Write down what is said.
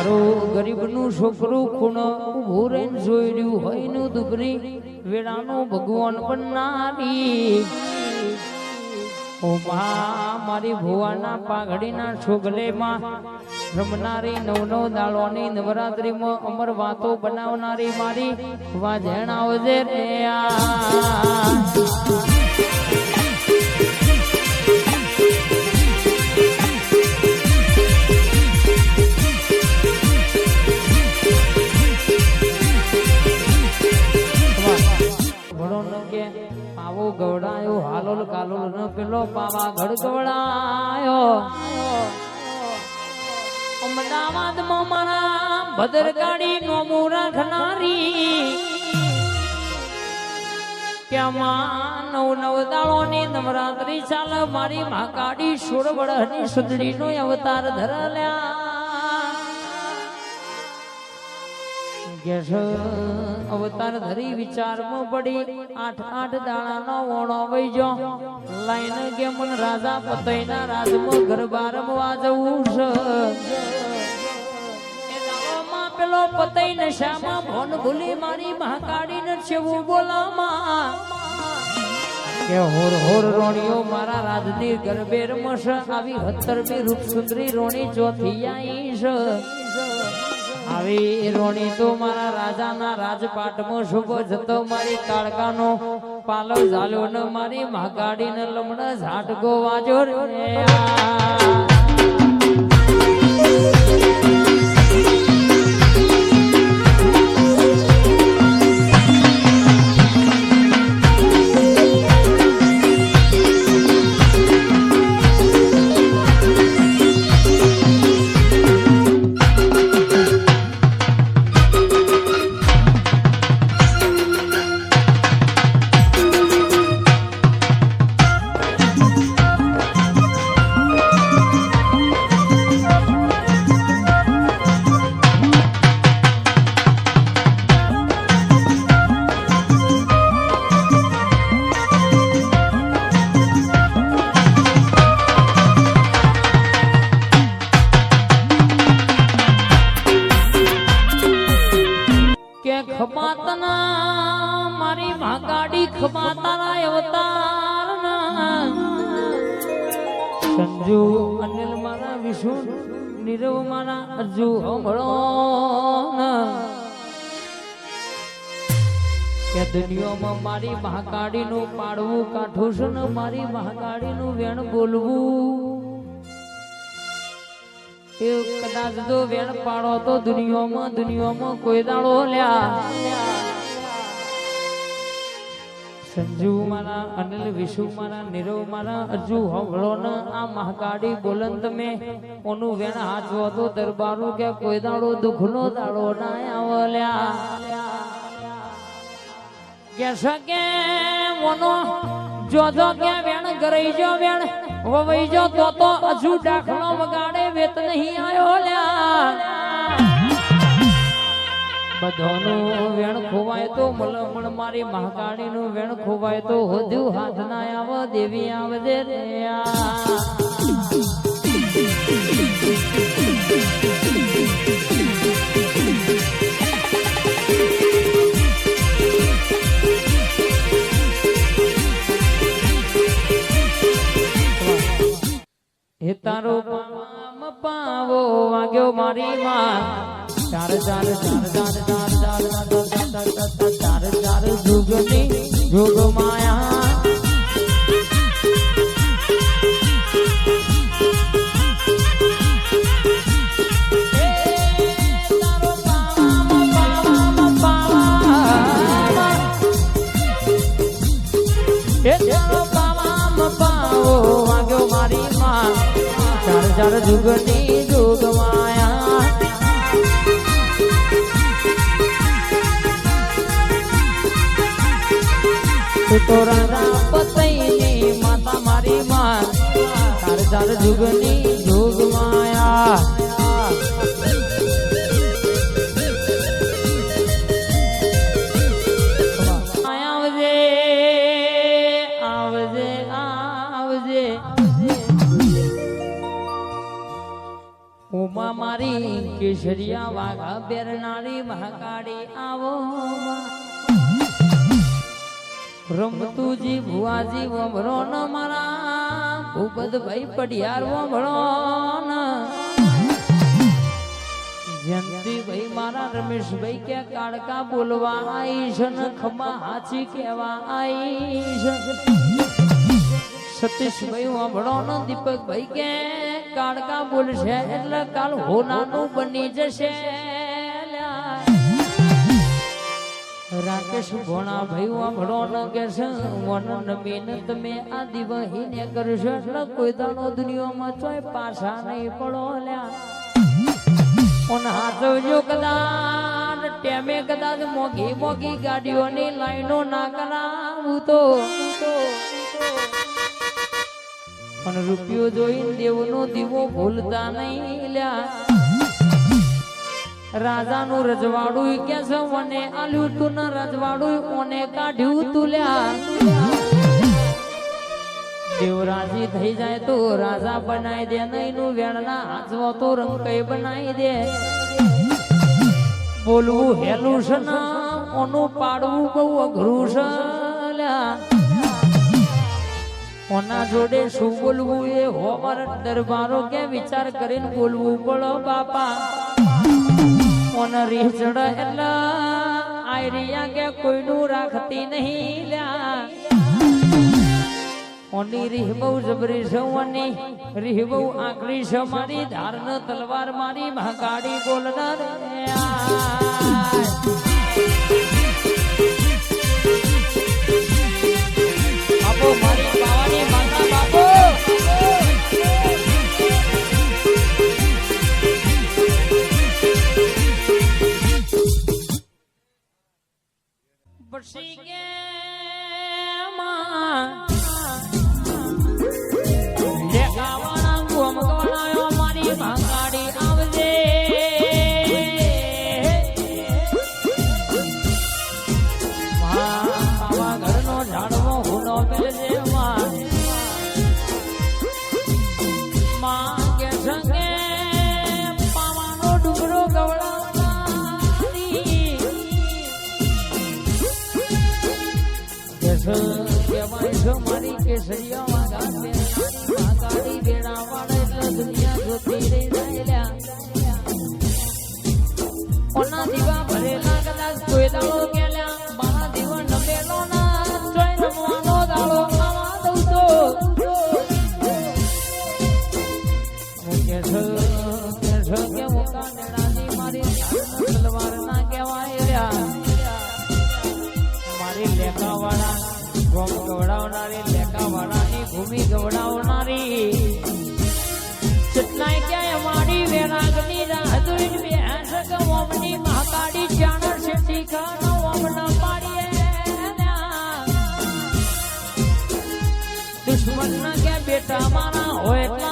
મારું ગરીબનું છોકરું ખૂણ ઉભું રહીને જોઈ રહ્યું હોયનું દુબરી વેળાનું ભગવાન બનનારી નારી મારી ભુવાના પાઘડીના છોગલેમાં રમનારી નવ નવ દાળોની નવરાત્રીમાં અમર વાતો બનાવનારી મારી વાજણ આવજે રે આ. કાલોલ કાલોલ ન પેલો પાવા ગળગળાયો અમદાવાદમાં મારા ભદ્રકાળી નો મુરા ખનારી નવ નવ દાળો ની નવરાત્રી ચાલ મારી મા કાળી સુરવડની સુદડી નો અવતાર ધરલ્યા. કેશ અવતાર ધરી વિચારમાં પડી. આઠ આઠ દાણાનો ઓણો વૈજો લાઈન કે મન રાજા પતૈના રાજમાં ગરબા વાજવું પેલો પતઈ નશામાં ભોન ભૂલી મારી મહાકાળી ને છેવું બોલામાં. કે હોર હોર રોણીઓ મારા રાજની ગરબેર રમશ આવી હતરમી રૂપ સુંદરી રોણી ચોથી આઈ છે. આવી રોણી તો મારા રાજાના રાજપાટમાં શુભ જતો મારી કાળકાનો પાલો ઝાલો ને મારી મહાકાડીને લમણ ઝાટકો વાજો રે ખમાતના, મારી મહાકાળી ખમાતાના અવતાર સંજુ અનિલ મારા, વિષ્ણુ નીરવ મારા, અર્જુ હમળો કે દુનિયામાં મારી મહાકાળીનું પાડવું કાઠું છે ને મારી મહાકાળીનું વેણ બોલવું? કદાચ જો વેણ પાડો તો દુનિયામાં દુનિયામાં કોઈ દાડો લ્યા. સંજુ મારા, અનિલ, વિશુ મારા, નીરવ મારા અજુ હવળો ને આ મહાકાળી બોલન તમે ઓનું વેણ હાચવો તો દરબારો કે કોઈ દાડો દુઃખનો દાડો ના આવલ્યા કે સકે ઓનો જો જો કે વેણ ગરઈ જો વેણ વવઈ જો તો તો અજુ ડાખલો વગાડે વેત નહીં આવ્યો બધોનું વેણ ખોવાય તો મલમણ મારી મહાકાળી નું વેણ ખોવાય તો હોધ્યું હાથ ના આવ, દેવી આવજે રે હે તારો પાવો વાગ્યો મારી માં ચાર ચાર ચાર ચાર ચાર ચાર ચાર ચાર ચાર જુગની જુગ માયા પાવા જળ જુગની જોગમાયા તોરણા પતૈની માતા મારી માં. તાર જળ જુગની જોગમાયા આવજે આવજે આવજે. ઉમા મારી કેસરિયા વાઘા બેરનારી મહાકાળી આવો રમતું જી ભુવાજી વમરો ન મારા ભૂપદ ભાઈ પડિયાર વમરો ન. જયંતિ ભાઈ મારા રમેશ ભાઈ કે કાળકા બોલવા આઈ છે ને હાચી કહેવા આઈ છે સતીશ ભાઈ વમરો ન દીપક ભાઈ કે કાળકા બોલશે એટલે કાલ હોનાનું બની જશે. રાકેશ ભોણા ભાઈ વાંભળો ન કે છે વન નમીન તમે આ દિવહીને કરશો, એટલે કોઈ દાણો દુનિયામાં ચોય પાછા નહીં પડો લ્યા. પણ હાથવજો કદાચ, ટેમે કદાચ મોઘી મોઘી ગાડીઓની લાઈનો ના કરાવું તો. પણ રૂપિયો જોઈને દેવનો દીવો ભૂલતા નહીં લ્યા. રાજાનું રજવાડું કે છે મને આલ્યું તું ને રજવાડું ઓને કાઢ્યું તું લ્યા. દેવરાજી થઈ જાય તો રાજા બનાવી દે નહીં નું વેણના હાથવો તો રંકઈ બનાવી દે. બોલવું હેલું છે ના, ઓનું પાડવું બહુ અઘરું છે લ્યા. ઓના જોડે શું બોલવું એ હોમર દરબારો કે વિચાર કરીને બોલવું પડો બાપા. કોના રીહ ચડે એટલે આયરિયા કે કોઈનું રાખતી નહીં લ્યા. ઓની રીહ બહુ જબરી છે ઓની, રીહ બહુ આકરી છે મારી, ધારન તલવાર મારી ભાગાડી બોલનાર પછી કે માં કહેવાય છે મારી કેસરિયા વાગા વાળે ભરેલા કદાચ કોઈ દાડો ગેલ્યા ભૂમિ ગવડાવનારી કેટલાય ક્યાંય વાડી વેરાગની રાહ જોઈને બેહસ કે ઓમની મહાકાળી ચાણર શેઠી ખાનો ઓમના પાડીએ દુશ્મન ના કે બેટા મારા હોય